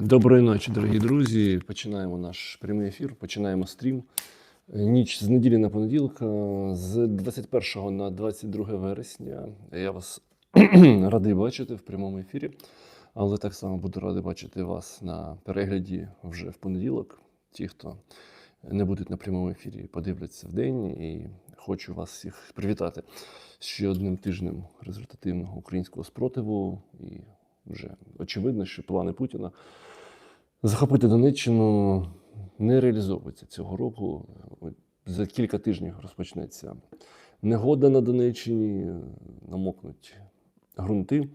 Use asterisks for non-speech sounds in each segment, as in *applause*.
Доброї ночі, дорогі друзі. Починаємо наш прямий ефір, починаємо стрім. Ніч з неділі на понеділка, з 21 на 22 вересня. Я вас *clears throat* радий бачити в прямому ефірі, але так само буду радий бачити вас на перегляді вже в понеділок. Ті, хто не будуть на прямому ефірі, подивляться в день. І хочу вас всіх привітати ще одним тижнем результативного українського спротиву. І вже очевидно, що плани Путіна захопити Донеччину не реалізовуються цього року. За кілька тижнів розпочнеться негода на Донеччині, намокнуть ґрунти,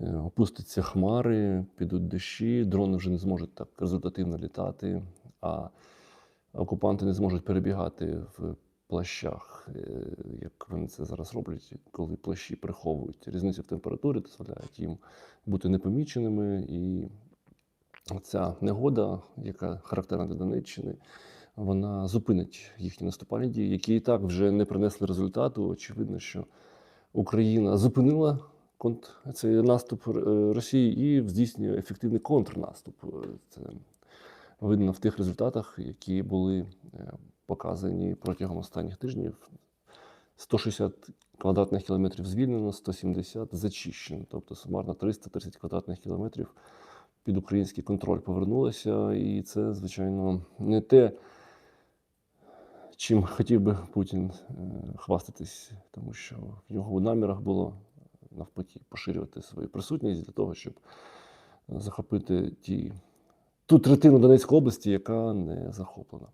е, опустяться хмари, підуть дощі, дрони вже не зможуть так результативно літати, а окупанти не зможуть перебігати в плащах, е, як вони це зараз роблять, коли плащі приховують різницю в температурі, дозволяють їм бути непоміченими. І ця негода, яка характерна для Донеччини, вона зупинить їхні наступальні дії, які і так вже не принесли результату. Очевидно, що Україна зупинила цей наступ е, Росії і здійснює ефективний контрнаступ. Е, Це видно в тих результатах, які були е, показані протягом останніх тижнів. 160 квадратних кілометрів звільнено, 170 зачищено. Тобто сумарно 330 квадратних кілометрів під український контроль повернулося. І це, звичайно, не те, чим хотів би Путін е, хвастатись, тому що в його в намірах було навпаки поширювати свою присутність для того, щоб захопити ті, ту третину Донецької області, яка не захоплена.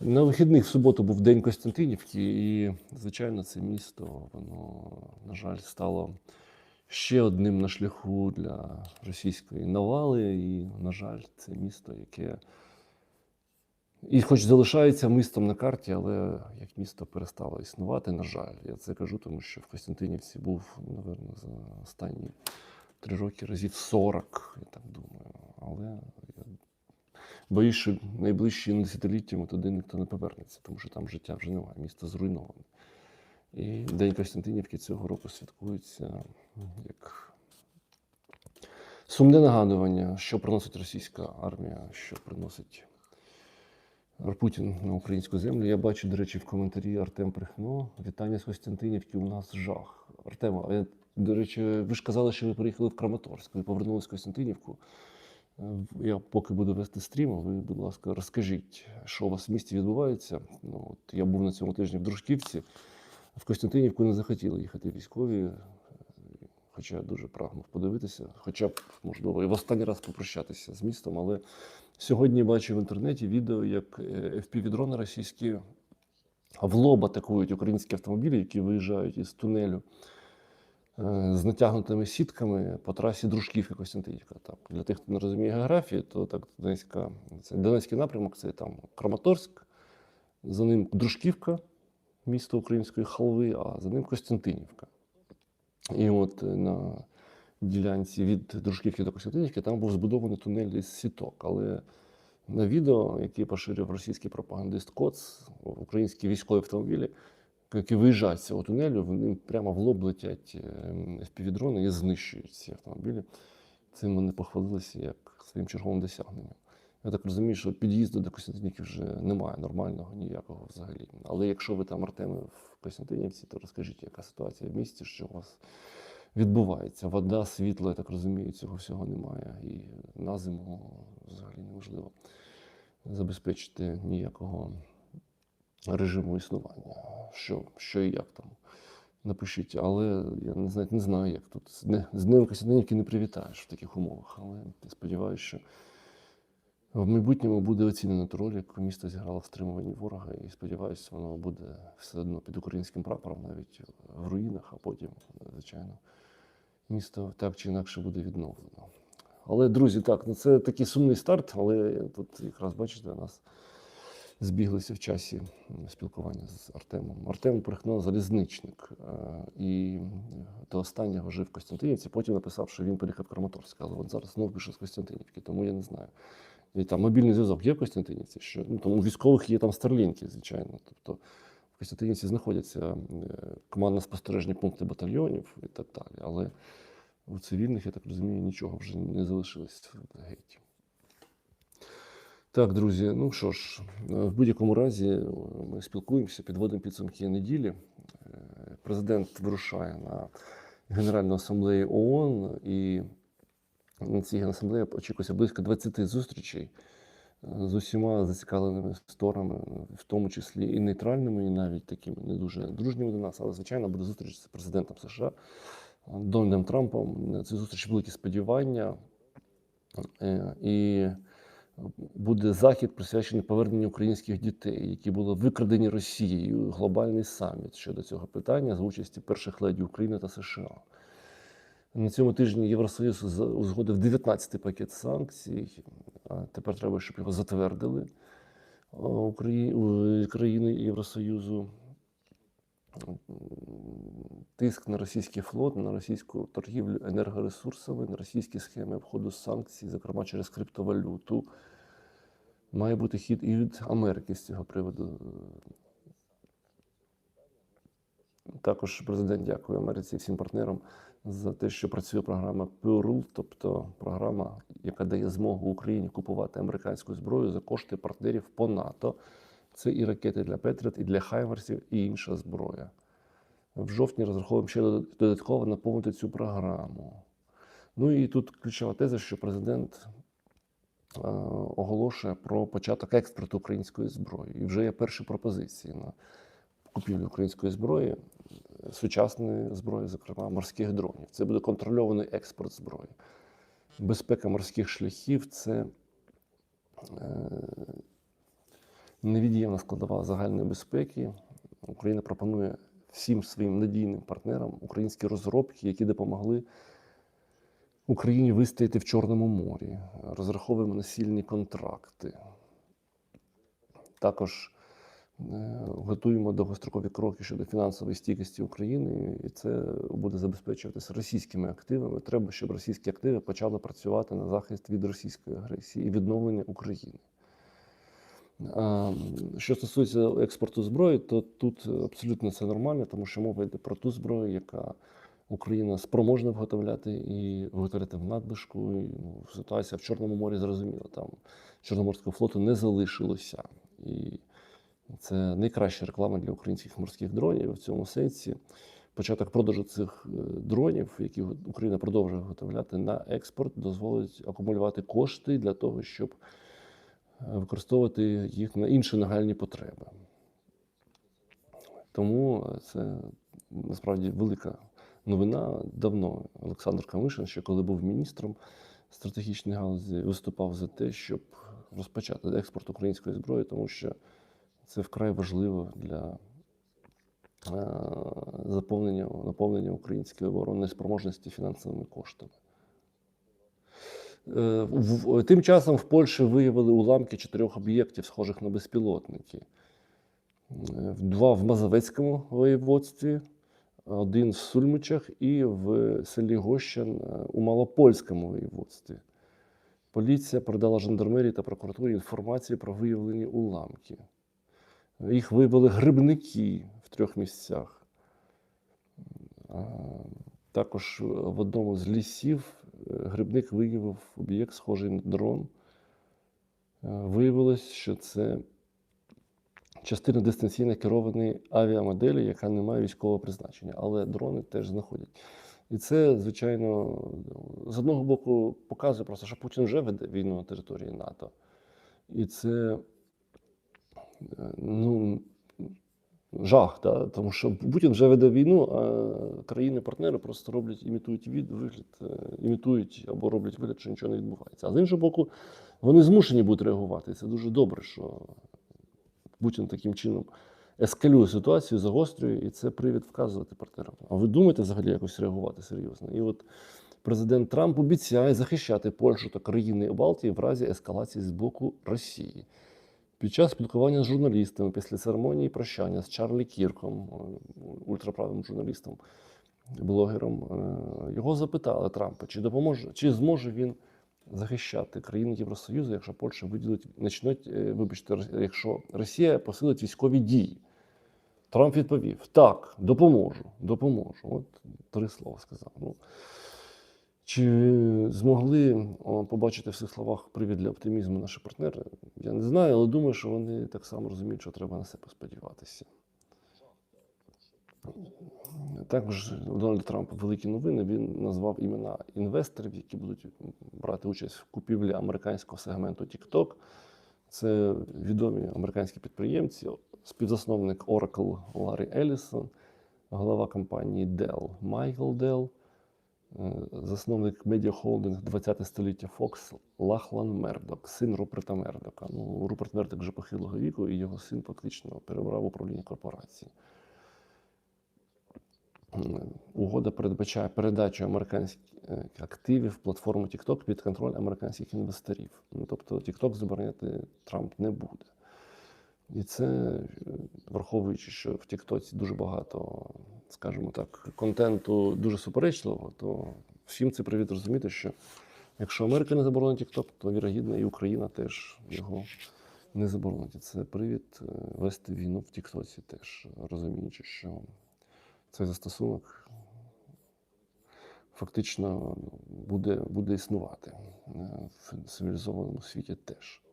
На вихідних в суботу був День Костянтинівки, і, звичайно, це місто, воно, на жаль, стало ще одним на шляху для російської навали. І, на жаль, це місто, яке і хоч залишається містом на карті, але як місто перестало існувати, на жаль. Я це кажу, тому що в Костянтинівці був, напевно, за останні три роки разів 40, я так думаю. Але я боюсь, що найближчим десятиліттями туди ніхто не повернеться, тому що там життя вже немає, місто зруйноване. І День Костянтинівки цього року святкується як сумне нагадування, що приносить російська армія, що приносить Путін на українську землю. Я бачу, до речі, в коментарі Артем Прихно. Вітання з Костянтинівки. У нас жах. Артема, до речі, ви ж казали, що ви приїхали в Краматорськ. Ви повернулись в Костянтинівку. Е, Я поки буду вести стрім, ви, будь ласка, розкажіть, що у вас в місті відбувається. Ну, от я був на цьому тижні в Дружківці. В Костянтинівку не захотіли їхати військові, е, хоча я дуже прагнув подивитися, хоча б, можливо, і в останній раз попрощатися з містом. Але сьогодні бачу в інтернеті відео, як е, FPV-дрони російські в лоб атакують українські автомобілі, які виїжджають із тунелю е, з натягнутими сітками по трасі Дружківка Костянтинівка. Так, для тих, хто не розуміє географії, то так Донецька, це Донецький напрямок це там Краматорськ, за ним Дружківка, місто української халви, а за ним Костянтинівка. І от е, на ділянці від Дружківки до Костянтинівки там був збудований тунель із сіток. Але на відео, яке поширив російський пропагандист Коц, українські військові автомобілі, які виїжджають з цього тунелю, вони прямо в лоб летять FPV-дрони і знищують ці автомобілі. Цим вони похвалилися як своїм черговим досягненням. Я так розумію, що під'їзду до Костянтинівки вже немає нормального ніякого взагалі. Але якщо ви там Артеми в Костянтинівці, то розкажіть, яка ситуація в місті, що у вас відбувається. Вода, світло, я так розумію, цього всього немає. І на зиму взагалі неможливо забезпечити ніякого режиму існування. Що, що і як там. Напишіть, але я не знаю, не знаю, як тут. З Днем Костянтинівки не привітаєш в таких умовах. Але я сподіваюся, що в майбутньому буде оцінено ту роль, яку місто зіграло в стримуванні ворога, і сподіваюся, воно буде все одно під українським прапором, навіть в руїнах, а потім, звичайно, місто так чи інакше буде відновлено. Але, друзі, так, ну це такий сумний старт, але тут якраз бачите, у нас збіглися в часі спілкування з Артемом. Артем Прихно залізничник. е, І до останнього жив в Костянтинівці, потім написав, що він переїхав в Краматорськ, але от зараз знов пише з Костянтинівки, тому я не знаю. І там мобільний зв'язок є в Костянтинівці, що ну, тому у військових є там старлінки, звичайно. Тобто в Костянтинівці знаходяться е, командно-спостережні пункти батальйонів і так далі. Але У цивільних, я так розумію, нічого вже не залишилось в гейті. Так, друзі, ну що ж, е, в будь-якому разі е, ми спілкуємося, підводимо підсумки неділі. Е, Президент вирушає на Генеральну асамблею ООН, і на цій асамблеї очікується близько 20 зустрічей з усіма зацікавленими сторонами, в тому числі і нейтральними, і навіть такими не дуже дружніми до нас. Але, звичайно, буде зустріч з президентом США Дональдом Трампом. На цю зустріч великі сподівання. І буде захід присвячений поверненню українських дітей, які були викрадені Росією. Глобальний саміт щодо цього питання за участі перших леді України та США. На цьому тижні Євросоюз узгодив 19 пакет санкцій. А тепер треба, щоб його затвердили Украї- країни Євросоюзу. Тиск на російський флот, на російську торгівлю енергоресурсами, на російські схеми обходу санкцій, зокрема через криптовалюту. Має бути хід і від Америки з цього приводу. Також президент дякує Америці всім партнерам за те, що працює програма Pearl, тобто програма, яка дає змогу Україні купувати американську зброю за кошти партнерів по НАТО. Це і ракети для Петріот, і для Хаймерсів, і інша зброя. В жовтні розраховуємо ще додатково наповнити цю програму. Ну і тут ключова теза, що президент е, оголошує про початок експорту української зброї. І вже є перші пропозиції на купівлю української зброї, сучасної зброї, зокрема морських дронів. Це буде контрольований експорт зброї. Безпека морських шляхів це е, невід'ємна складова загальної безпеки. Україна пропонує всім своїм надійним партнерам українські розробки, які допомогли Україні вистояти в Чорному морі. Розраховуємо на сильні контракти. Також е, готуємо довгострокові кроки щодо фінансової стійкості України, і це буде забезпечуватися російськими активами. Треба, щоб російські активи почали працювати на захист від російської агресії і відновлення України. А, Що стосується експорту зброї, то тут абсолютно це нормально, тому що мова йде про ту зброю, яка Україна спроможна виготовляти і виготовляти в надбишку. І, ну, ситуація в Чорному морі зрозуміла. Там Чорноморського флоту не залишилося. І це найкраща реклама для українських морських дронів в цьому сенсі. Початок продажу цих е, дронів, які Україна продовжує виготовляти на експорт, дозволить акумулювати кошти для того, щоб використовувати їх на інші нагальні потреби. Тому це насправді велика новина. Давно Олександр Камишин, ще коли був міністром стратегічної галузі, виступав за те, щоб розпочати експорт української зброї, тому що це вкрай важливо для е, заповнення наповнення української оборонної спроможності фінансовими коштами. Е, Тим часом в Польщі виявили уламки чотирьох об'єктів, схожих на безпілотники. Е, Два в Мазовецькому воєводстві, один в Сульмичах і в селі Гощан е, у Малопольському воєводстві. Поліція передала жандармерії та прокуратурі інформацію про виявлені уламки. Їх виявили грибники в трьох місцях. Також в одному з лісів грибник виявив об'єкт, схожий на дрон. Е, Виявилось, що це частина дистанційно керованої авіамоделі, яка не має військового призначення, але дрони теж знаходять. І це, звичайно, з одного боку показує просто, що Путін вже веде війну на території НАТО. І це е, ну, жах, да? тому що Путін вже веде війну, а країни-партнери просто роблять, імітують від, вигляд, е, імітують або роблять вигляд, що нічого не відбувається. А з іншого боку, вони змушені будуть реагувати. І це дуже добре, що Путін таким чином ескалює ситуацію, загострює, і це привід вказувати партнерам. А ви думаєте взагалі якось реагувати серйозно? І от президент Трамп обіцяє захищати Польщу та країни Балтії в разі ескалації з боку Росії. Під час спілкування з журналістами після церемонії прощання з Чарлі Кірком, е, ультраправим журналістом, блогером, е, його запитали Трампа, чи допоможе, чи зможе він захищати країни Євросоюзу, якщо Польща виділить, почнуть, е, вибачте, якщо Росія посилить військові дії. Трамп відповів: так, допоможу, допоможу. От три слова сказав. Ну, Чи змогли побачити в цих словах привід для оптимізму наші партнери? Я не знаю, але думаю, що вони так само розуміють, що треба на себе сподіватися. Також у Дональда Трампа великі новини. Він назвав імена інвесторів, які будуть брати участь в купівлі американського сегменту TikTok. Це відомі американські підприємці, співзасновник Oracle Ларі Елісон, голова компанії Dell Майкл Dell, засновник медіахолдинг 20 століття Fox Лахлан Мердок, син Руперта Мердока. Ну, Руперт Мердок вже похилого віку, і його син фактично перебрав управління корпорації. Угода передбачає передачу американських е, активів в платформу TikTok під контроль американських інвесторів. Ну, тобто TikTok забороняти Трамп не буде. І це, враховуючи, що в TikTok дуже багато, скажімо так, контенту дуже суперечливого, то всім це привід розуміти, що якщо Америка не заборонить TikTok, то вірогідно і Україна теж його не заборонить. Це привід е, вести війну в TikTok теж, розуміючи, що цей застосунок фактично ну, буде, буде існувати е, в цивілізованому світі теж.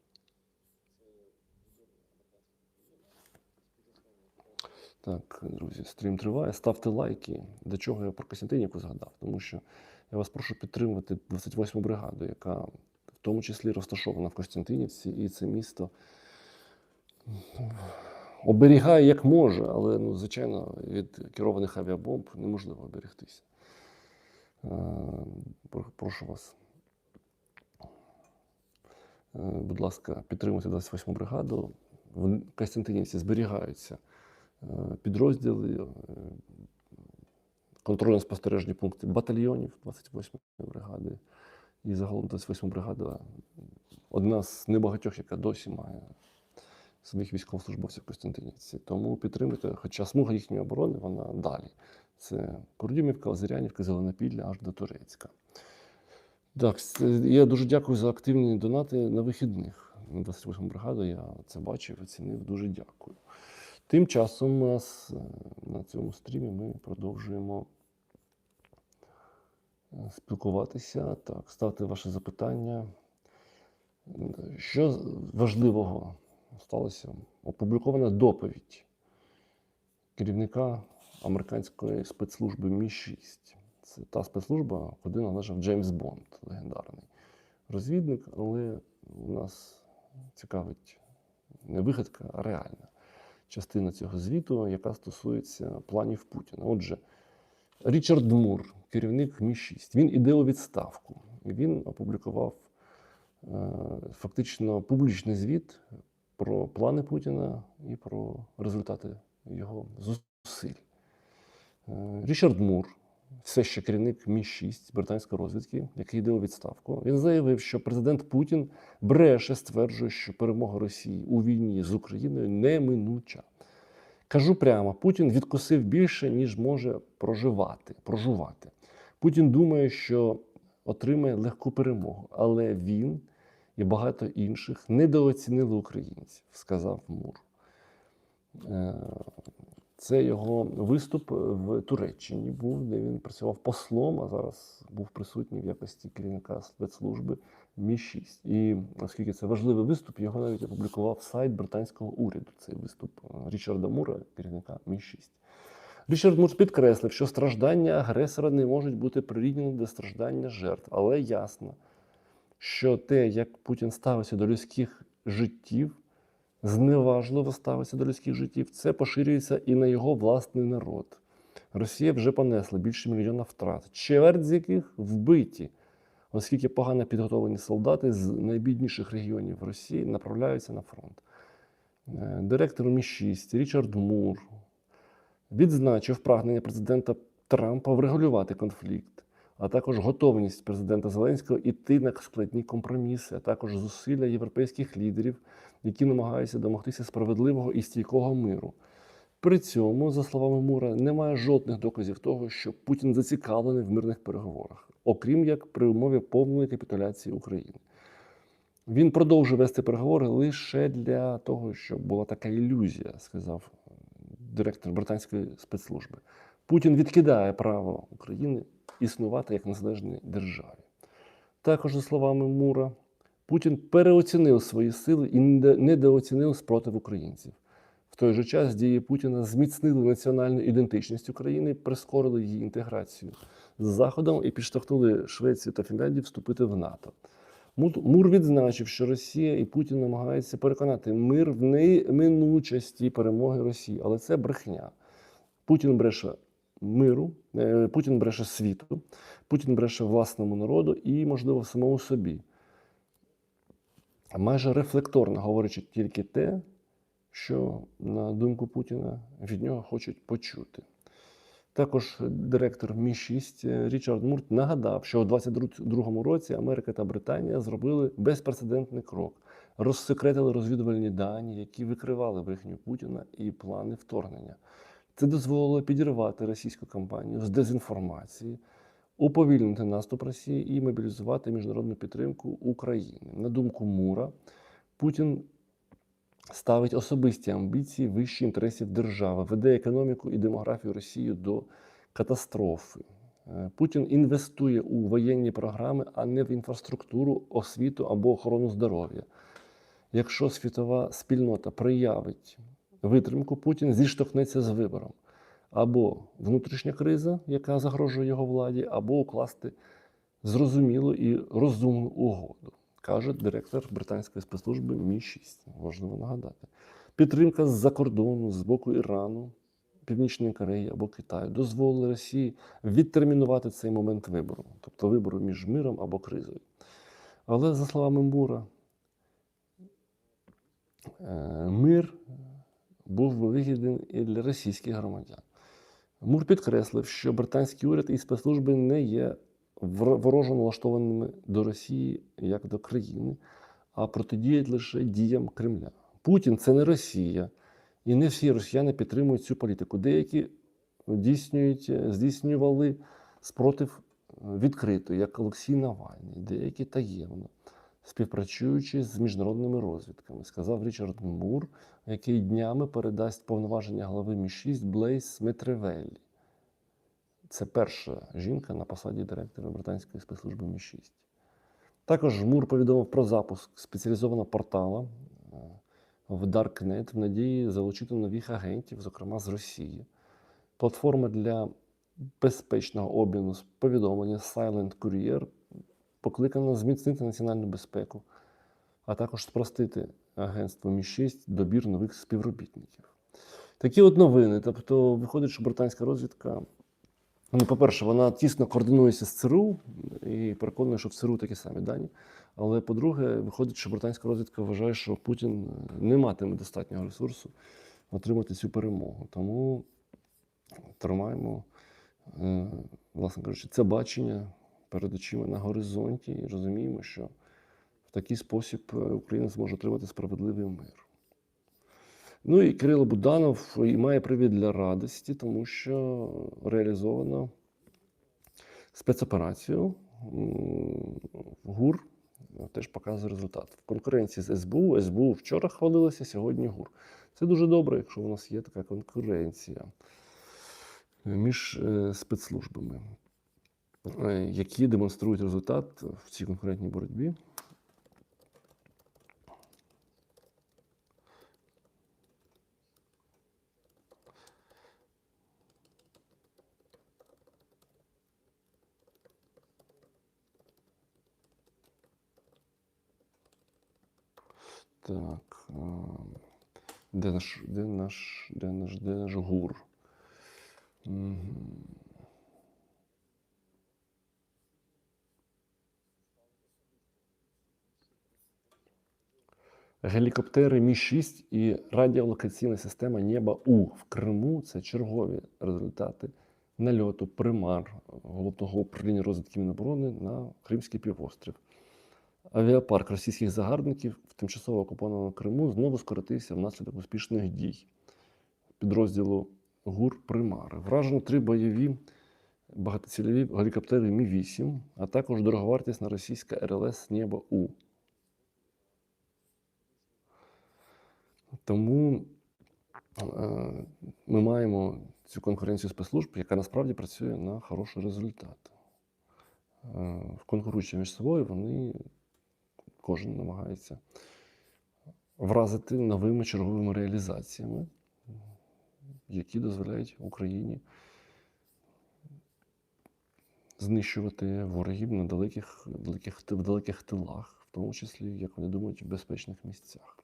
Так, друзі, стрім триває. Ставте лайки. До чого я про Костянтинівку згадав? Тому що я вас прошу підтримувати 28-му бригаду, яка в тому числі розташована в Костянтинівці, і це місто оберігає як може, але ну, звичайно від керованих авіабомб неможливо оберегтися. Е, Прошу вас. Е, Будь ласка, підтримуйте 28 бригаду. В Костянтинівці зберігаються підрозділи, е, контрольно-спостережні пункти батальйонів 28-ї бригади. І загалом 28 бригада одна з небагатьох, яка досі має своїх військовослужбовців в Костянтинівці. Тому підтримуйте, хоча смуга їхньої оборони вона далі. Це Курдюмівка, Озерянівка, Зеленопілля аж до Турецька. Так, я дуже дякую за активні донати на вихідних. На 28 бригаду я це бачив, оцінив. Дуже дякую. Тим часом нас е, на цьому стрімі ми продовжуємо е, спілкуватися. Так, ставте ваші запитання. Що важливого сталося? Опублікована доповідь керівника американської спецслужби Мі-6. Це та спецслужба, куди належав Джеймс Бонд, легендарний розвідник, але у нас цікавить не вигадка, а реальна частина цього звіту, яка стосується планів Путіна. Отже, Річард Мур, керівник Мі-6, він іде у відставку. Він опублікував е, фактично публічний звіт про плани Путіна і про результати його зусиль. Е, Річард Мур, все ще керівник Мі-6 британської розвідки, який йде у відставку, він заявив, що президент Путін бреше, стверджує, що перемога Росії у війні з Україною неминуча. Кажу прямо, Путін відкусив більше, ніж може проживати, прожувати. Путін думає, що отримає легку перемогу, але він і багато інших недооцінили українців, сказав Мур. Е, Це його виступ в Туреччині був, де він працював послом, а зараз був присутній в якості керівника спецслужби Мі-6. І оскільки це важливий виступ, його навіть опублікував сайт британського уряду. Цей виступ е, Річарда Мура, керівника Мі-6. Річард Мур підкреслив, що страждання агресора не можуть бути прирівняні до страждання жертв, але ясно, що те, як Путін ставиться до людських життів, зневажливо ставиться до людських життів, це поширюється і на його власний народ. Росія вже понесла більше мільйона втрат, чверть з яких вбиті, оскільки погано підготовлені солдати з найбідніших регіонів Росії направляються на фронт. Е, Директор Мі-6 Річард Мур відзначив прагнення президента Трампа врегулювати конфлікт, а також готовність президента Зеленського іти на складні компроміси, а також зусилля європейських лідерів, які намагаються домогтися справедливого і стійкого миру. При цьому, за словами Мура, немає жодних доказів того, що Путін зацікавлений в мирних переговорах, окрім як при умові повної капітуляції України. Він продовжує вести переговори лише для того, щоб була така ілюзія, сказав директор британської спецслужби. Путін відкидає право України існувати як незалежній державі. Також, за словами Мура, Путін переоцінив свої сили і недооцінив спротив українців. В той же час дії Путіна зміцнили національну ідентичність України, прискорили її інтеграцію з Заходом і підштовхнули Швецію та Фінляндію вступити в НАТО. Мур відзначив, що Росія і Путін намагаються переконати мир в неминучості перемоги Росії, але це брехня. Путін бреше миру, е, Путін бреше світу, Путін бреше власному народу і, можливо, самому собі. Майже рефлекторно говорячи тільки те, що, на думку Путіна, від нього хочуть почути. Також директор Мі 6 Річард Мурт нагадав, що у 2022 році Америка та Британія зробили безпрецедентний крок, розсекретили розвідувальні дані, які викривали брехню Путіна і плани вторгнення. Це дозволило підірвати російську кампанію з дезінформації, уповільнити наступ Росії і мобілізувати міжнародну підтримку України. На думку Мура, Путін ставить особисті амбіції вище інтересів держави, веде економіку і демографію Росії до катастрофи. Е, Путін інвестує у воєнні програми, а не в інфраструктуру, освіту або охорону здоров'я. Якщо світова спільнота проявить витримку, Путін зіштовхнеться з вибором або внутрішня криза, яка загрожує його владі, або укласти зрозумілу і розумну угоду, каже директор британської спецслужби Мі 6 Важливо нагадати. Підтримка з-за кордону, з боку Ірану, Північної Кореї або Китаю дозволили Росії відтермінувати цей момент вибору, тобто вибору між миром або кризою. Але, за словами Мура, е, мир був вигідний і для російських громадян. Мур підкреслив, що британський уряд і спецслужби не є ворожо налаштованими до Росії як до країни, а протидіють лише діям Кремля. Путін це не Росія, і не всі росіяни підтримують цю політику. Деякі здійснюють, е, здійснювали спротив е, відкрито, як Олексій Навальний, деякі таємно, співпрацюючи з міжнародними розвідками, сказав Річард Мур, який днями передасть повноваження глави Мі-6 Блейс Метревеллі. Це перша жінка на посаді директора британської спецслужби Мі-6. Також Мур повідомив про запуск спеціалізованого портала е, в Darknet в надії залучити нових агентів, зокрема з Росії. Платформа для безпечного обміну повідомлення Silent Courier покликана зміцнити національну безпеку, а також спростити агентству Мі-6 добір нових співробітників. Такі от новини. Тобто, виходить, що британська розвідка, ну, по-перше, вона тісно координується з ЦРУ і переконує, що в ЦРУ такі самі дані. Але по-друге, виходить, що британська розвідка вважає, що Путін не матиме достатнього ресурсу отримати цю перемогу. Тому тримаємо, е, власне кажучи, це бачення перед очима на горизонті і розуміємо, що в такий спосіб е, Україна зможе отримати справедливий мир. Ну і Кирило Буданов і має привід для радості, тому що реалізовано спецоперацію. ГУР теж показує результат. В конкуренції з СБУ. СБУ вчора хвалилося, сьогодні ГУР. Це дуже добре, якщо у нас є така конкуренція між е, спецслужбами, е, які демонструють результат в цій конкурентній боротьбі. Так. Де наш, де наш, де наш, де наш гур? Мгм. Гелікоптери Мі-6 і радіолокаційна система Нєба У в Криму це чергові результати нальоту примар головного управління розвідки Міноборони на Кримський півострів. Авіапарк російських загарбників в тимчасово окупованому Криму знову скоротився внаслідок успішних дій підрозділу ГУР Примари. Вражено три бойові багатоцільові гелікоптери Мі-8, а також дороговартісна російська РЛС Небо У. Тому е, ми маємо цю конкуренцію спецслужб, яка насправді працює на хороший результат. е, конкуруючи між собою, вони кожен намагається вразити новими черговими реалізаціями, які дозволяють Україні знищувати ворогів на далеких, далеких, в далеких тилах, в тому числі, як вони думають, в безпечних місцях.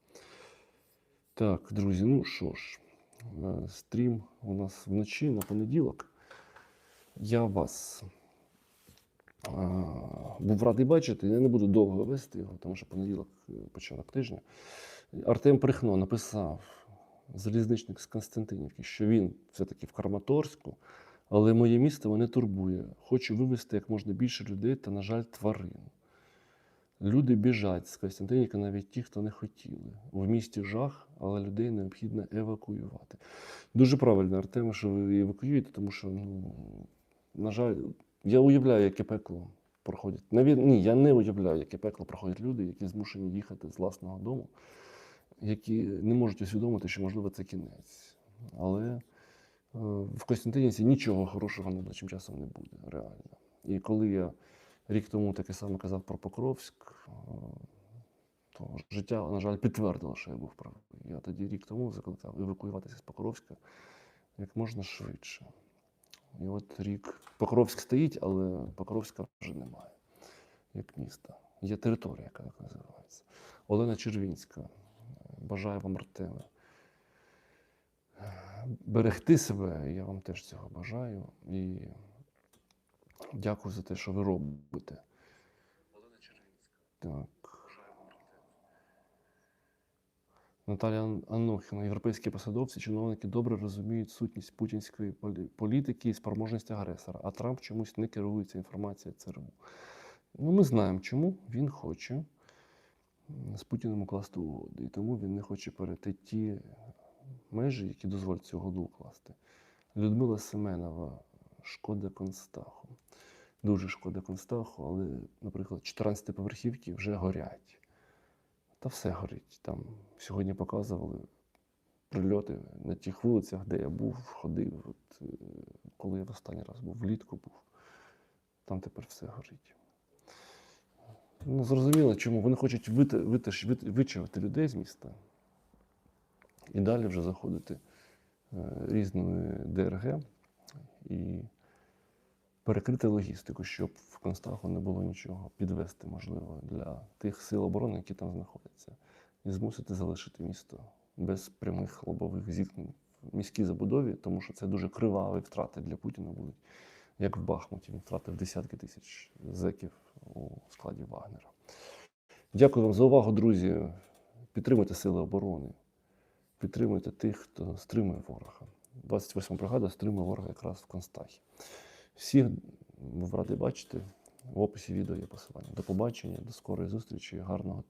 Так, друзі, ну що ж, е, стрім у нас вночі на понеділок. Я вас е, був радий бачити. Я не буду довго вести його, тому що понеділок е, початок тижня. Артем Прихно написав, залізничник з Константинівки, що він все-таки в Краматорську, але моє місто мене турбує. Хочу вивезти як можна більше людей та, на жаль, тварин. Люди біжать з Костянтинівки, навіть ті, хто не хотіли. В місті жах, але людей необхідно евакуювати. Дуже правильно, Артем, що ви евакуюєте, тому що, ну, на жаль, я уявляю, яке пекло проходять. Навіть, ні, я не уявляю, яке пекло проходять люди, які змушені їхати з власного дому, які не можуть усвідомити, що, можливо, це кінець. Але е, в Костянтинівці нічого хорошого найближчим часом не буде, реально. І коли я рік тому таке саме казав про Покровськ, е, то життя, на жаль, підтвердило, що я був правий. Я тоді рік тому закликав евакуюватися з Покровська як можна швидше. І от рік Покровськ стоїть, але Покровська вже немає як міста. Є територія, яка так називається. Олена Червінська. Бажаю вам, Артеме, берегти себе. Я вам теж цього бажаю. І дякую за те, що ви робите. Так. Наталя Ан- Анохіна, європейські посадовці, чиновники добре розуміють сутність путінської політики і спроможність агресора, а Трамп чомусь не керується інформацією ЦРУ. Ну, ми знаємо, чому він хоче з Путіним укласти угоди, і тому він не хоче перейти ті межі, які дозволять цю угоду укласти. Людмила Семенова, шкода Констаху. Дуже шкода Констаху, але, наприклад, 14 поверхівки вже горять. Та все горить. Там сьогодні показували прильоти на тих вулицях, де я був, ходив. От, е, коли я в останній раз був, влітку був. Там тепер все горить. Ну, зрозуміло, чому. Вони хочуть вичавити людей з міста і далі вже заходити е, різними ДРГ і перекрити логістику, щоб в Констаху не було нічого підвести, можливо, для тих сил оборони, які там знаходяться, і змусити залишити місто без прямих лобових зіткнень в міській забудові, тому що це дуже криваві втрати для Путіна будуть, як в Бахмуті. Він втратив десятки тисяч зеків у складі Вагнера. Дякую вам за увагу, друзі. Підтримуйте сили оборони, підтримуйте тих, хто стримує ворога. 28 бригада стримує ворога якраз в Констахі. Всіх був радий бачити. В описі відео є посилання. До побачення, до скорої зустрічі, гарного тижня.